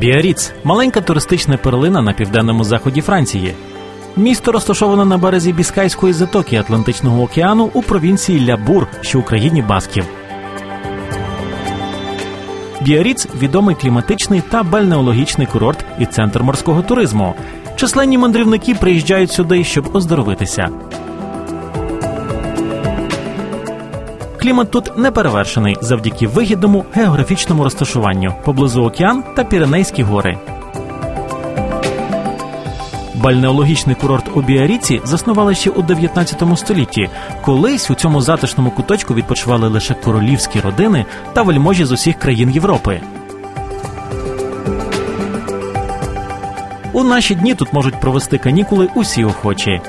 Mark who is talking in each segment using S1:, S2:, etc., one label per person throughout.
S1: Біаріц маленька туристична перлина на південному заході Франції. Місто розташоване на березі Біскайської затоки Атлантичного океану у провінції Лябур, що у країні Басків. Біаріц відомий кліматичний та бальнеологічний курорт і центр морського туризму. Численні мандрівники приїжджають сюди, щоб оздоровитися. Клімат тут не перевершений завдяки вигідному географічному розташуванню поблизу океан та Піренейські гори. Бальнеологічний курорт у Біаріці заснували ще у 19 столітті. Колись у цьому затишному куточку відпочивали лише королівські родини та вельможі з усіх країн Європи. У наші дні тут можуть провести канікули усі охочі.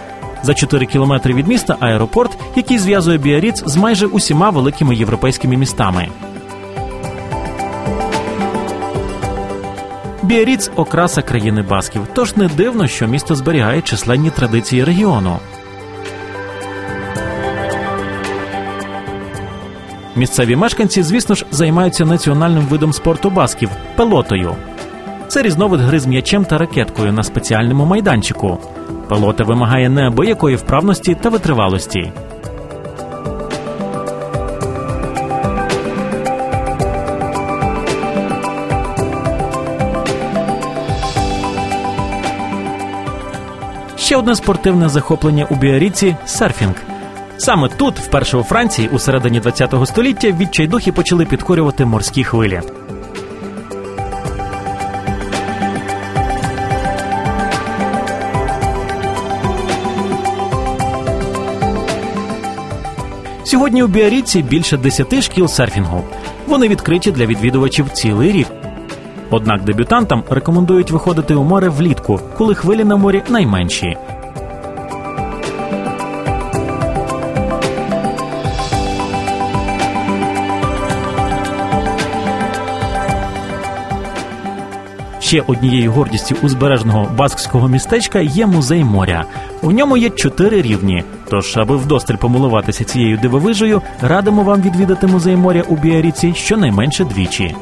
S1: За 4 кілометри від міста аеропорт, який зв'язує Біаріц з майже усіма великими європейськими містами. Біаріц окраса країни Басків, тож не дивно, що місто зберігає численні традиції регіону. Місцеві мешканці, звісно ж, займаються національним видом спорту басків пелотою. Це різновид гри з м'ячем та ракеткою на спеціальному майданчику. Пелота вимагає неабиякої вправності та витривалості. Ще одне спортивне захоплення у Біаріці серфінг. Саме тут, вперше у Франції, у середині ХХ століття, відчайдухи почали підкорювати морські хвилі. Сьогодні у Біаріці більше 10 шкіл серфінгу. Вони відкриті для відвідувачів цілий рік. Однак дебютантам рекомендують виходити у море влітку, коли хвилі на морі найменші. Ще однією гордістю узбережного баскського містечка є музей моря. У ньому є чотири рівні. Тож, аби вдосталь помилуватися цією дивовижею, радимо вам відвідати музей моря у Біаріці щонайменше двічі.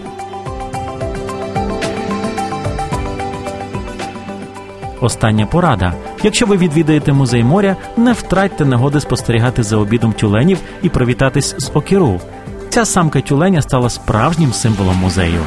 S1: Остання порада. Якщо ви відвідаєте музей моря, не втратьте нагоди спостерігати за обідом тюленів і привітатись з окіру. Ця самка тюленя стала справжнім символом музею.